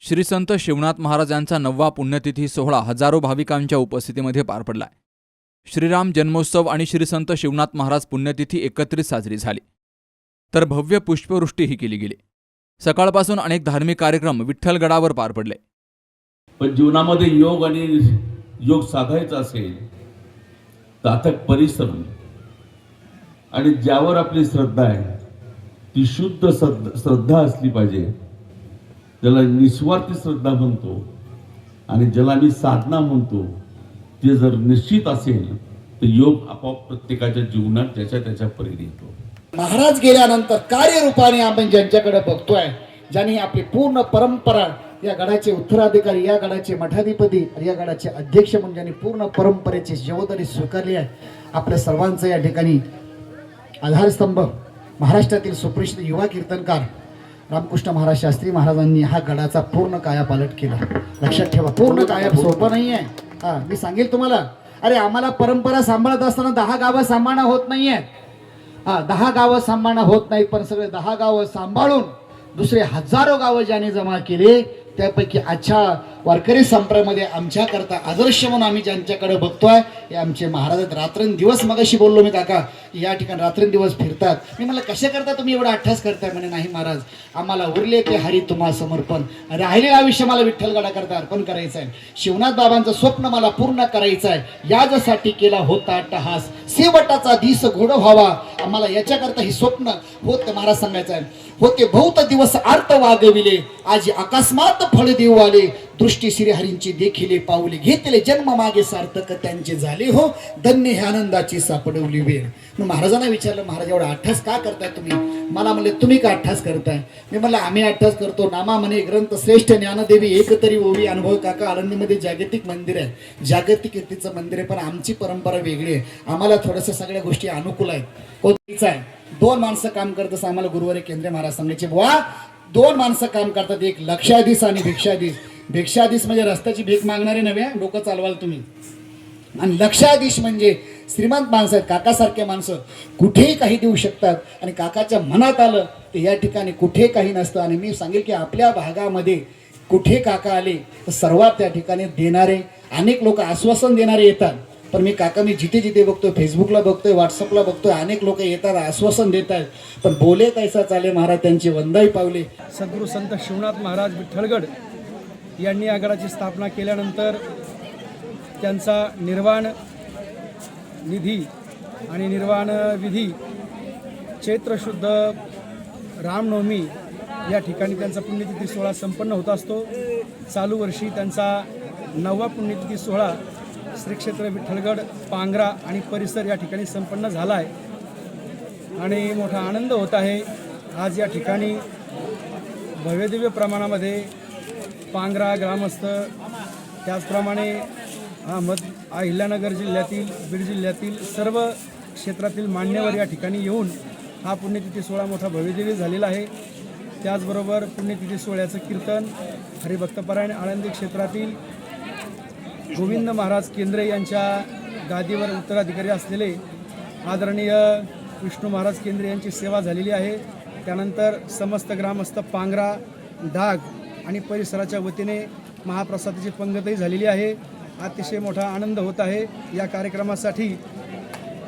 श्री संत शिवनाथ महाराज यांचा नववा पुण्यतिथी सोहळा हजारो भाविकांच्या उपस्थितीमध्ये पार पडलाय. श्रीराम जन्मोत्सव आणि श्री संत शिवनाथ महाराज पुण्यतिथी एकत्रित साजरी झाली. तर भव्य पुष्पवृष्टीही केली गेली. सकाळपासून अनेक धार्मिक कार्यक्रम विठ्ठलगडावर पार पडले. पण जीवनामध्ये योग आणि योग साधायचा असेल तातक परिश्रम. आणि ज्यावर आपली श्रद्धा आहे ती शुद्ध श्रद्धा असली पाहिजे. ज्याला निस्वार्थी श्रद्धा म्हणतो आणि ज्याला मी साधना म्हणतो ते जर निश्चित असेल तर योग आपोआप प्रत्येकाच्या जीवनात त्याच्या त्याच्या परीने येतो. महाराज गेल्यानंतर कार्यरूपाने आपण ज्यांच्याकडे बघतोय ज्यांनी आपली पूर्ण परंपरा या गडाचे उत्तराधिकारी या गडाचे मठाधिपती या गडाचे अध्यक्ष म्हणून ज्यांनी पूर्ण परंपरेची जबाबदारी स्वीकारली आहे आपल्या सर्वांचं या ठिकाणी आधारस्तंभ महाराष्ट्रातील सुप्रसिद्ध युवा कीर्तनकार रामकृष्ण महाराज शास्त्री महाराजांनी हा गडाचा पूर्ण कायापालट केला. लक्षात ठेवा पूर्ण काया सोपं नाही आहे हा मी सांगेल तुम्हाला. अरे आम्हाला परंपरा सांभाळत असताना दहा गावं सांभाळणं होत नाही आहेत हा दहा गावं सांभाळणं होत नाहीत पण सगळे दहा गावं सांभाळून दुसरे हजारो गावं ज्याने जमा केले त्यापैकी आजच्या वारकरी संप्रदायामध्ये आमच्याकरता आदर्श म्हणून आम्ही ज्यांच्याकडे बघतोय हे आमचे महाराज आहेत. रात्रंदिवस मगाशी बोललो मी काका की या ठिकाणी रात्रंदिवस फिरतात. मी म्हणलं कशा करता तुम्ही एवढा अठ्ठास करताय? म्हणे नाही महाराज आम्हाला उरले ते हरी तुम्हा समर्पण. राहिलेलं आयुष्य मला विठ्ठलगडाकरता अर्पण करायचं आहे शिवनाथ बाबांचं स्वप्न मला पूर्ण करायचं आहे याजसाठी केला होता अट्टहास. शेवटाचा दिस घोड व्हावा. आम्हाला याच्याकरता ही स्वप्न होत महाराज सांगायचं आहे. होते बहुत दिवस आर्त वागविले. आज अकस्मात फळ देऊ आले. दृष्टी श्रीहरींची देखिले पाऊले घेतले. जन्म मागे सार्थक त्यांचे झाले हो. धन्य हे आनंदाची सापडवली वेळ. मग महाराजांना विचारलं महाराज एवढा अठ्ठास का करताय तुम्ही? मला म्हणले तुम्ही का अठ्ठास करताय? मी म्हणलं आम्ही अठ्ठास करतो. नामा म्हणे ग्रंथ श्रेष्ठ ज्ञानदेवी एक तरी ओवी अनुभव काका आळंदीमध्ये जागतिक मंदिर आहे. जागतिक कीर्तीचं मंदिर आहे पण आमची परंपरा वेगळी आहे. आम्हाला थोडंसं सगळ्या गोष्टी अनुकूल आहेत. हो, कोणतीच आहे. दोन माणसं काम करत असं आम्हाला गुरुवारी केंद्रीय महाराज सांगायचे बुवा दोन माणसं काम करतात. एक लक्षाधीश आणि भिक्षाधीश. भिक्षाधीश म्हणजे रस्त्याची भीक मागणारे नव्हे डोकं चालवाल तुम्ही. आणि लक्षाधीश म्हणजे श्रीमंत माणसं आहेत काकासारखे माणसं. कुठेही काही देऊ शकतात. आणि काकाच्या मनात आलं तर या ठिकाणी कुठे काही नसतं. आणि मी सांगेल की आपल्या भागामध्ये कुठे काका आले तर सर्वात त्या ठिकाणी देणारे अनेक लोक आश्वासन देणारे येतात. पण मी काका मी जिथे जिथे बघतोय फेसबुकला बघतोय व्हॉट्सअपला बघतोय अनेक लोक येतात आश्वासन देत आहेत. पण बोले तैसा चाले महाराज त्यांची वंदाई पावले. सद्गुरू संत शिवनाथ महाराज विठ्ठलगड यांनी आगडाची स्थापना केल्यानंतर त्यांचा निर्वाण निधी आणि निर्वाण विधी चैत्रशुद्ध रामनवमी या ठिकाणी त्यांचा पुण्यतिथी सोहळा संपन्न होत असतो. चालू वर्षी त्यांचा नववा पुण्यतिथी सोहळा श्री क्षेत्र विठ्ठलगड पांगरा आणि परिसर या ठिकाणी संपन्न झाला आहे आणि मोठा आनंद होत आहे. आज या ठिकाणी भव्यदिव्य प्रमाणामध्ये पांगरा ग्रामस्थ त्याचप्रमाणे अहमद अहिल्यानगर जिल्ह्यातील बीड जिल्ह्यातील सर्व क्षेत्रातील मान्यवर या ठिकाणी येऊन हा पुण्यतिथी सोहळा मोठा भव्यदिव्य झालेला आहे. त्याचबरोबर पुण्यतिथी सोहळ्याचं कीर्तन हरिभक्तपरायण आळंदी क्षेत्रातील गोविंद महाराज केंद्रे यांच्या गादीवर उत्तराधिकारी असलेले आदरणीय विष्णू महाराज केंद्रे यांची सेवा झालेली आहे. त्यानंतर समस्त ग्रामस्थ पांगरा डाग आणि परिसराच्या वतीने महाप्रसादाची पंगतही झालेली आहे. अतिशय मोठा आनंद होत आहे या कार्यक्रमासाठी.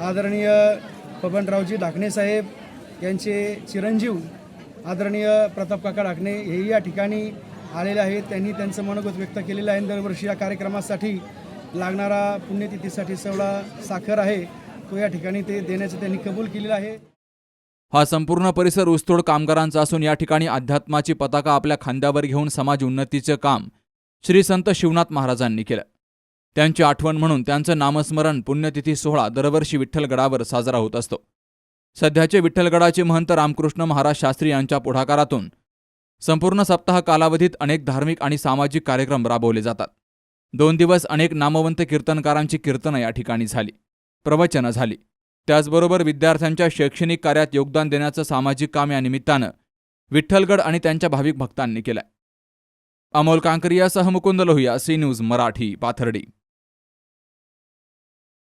आदरणीय बबनरावजी ढाकणे साहेब यांचे चिरंजीव आदरणीय प्रताप काका ढाकणे हेही या ठिकाणी आलेले आहेत. त्यांनी त्यांचं मनोगत व्यक्त केलेलं आहे. आणि दरवर्षी या कार्यक्रमासाठी लागणारा पुण्यतिथीसाठी सवळा साखर आहे. तो या ठिकाणी ते देण्याचं त्यांनी कबूल केलेलं आहे. हा संपूर्ण परिसर ऊसतोड कामगारांचा असून या ठिकाणी अध्यात्माची पताका आपल्या खांद्यावर घेऊन समाज उन्नतीचं काम श्री संत शिवनाथ महाराजांनी केलं. त्यांची आठवण म्हणून त्यांचं नामस्मरण पुण्यतिथी सोहळा दरवर्षी विठ्ठलगडावर साजरा होत असतो. सध्याचे विठ्ठलगडाचे महंत रामकृष्ण महाराज शास्त्री यांच्या पुढाकारातून संपूर्ण सप्ताह कालावधीत अनेक धार्मिक आणि सामाजिक कार्यक्रम राबवले जातात. दोन दिवस अनेक नामवंत कीर्तनकारांची कीर्तनं या ठिकाणी झाली. प्रवचनं झाली. त्याचबरोबर विद्यार्थ्यांच्या शैक्षणिक कार्यात योगदान देण्याचं सामाजिक काम या निमित्तानं विठ्ठलगड आणि त्यांच्या भाविक भक्तांनी केलंय. अमोल कांकरियासह मुकुंद लोहिया सी न्यूज मराठी पाथर्डी.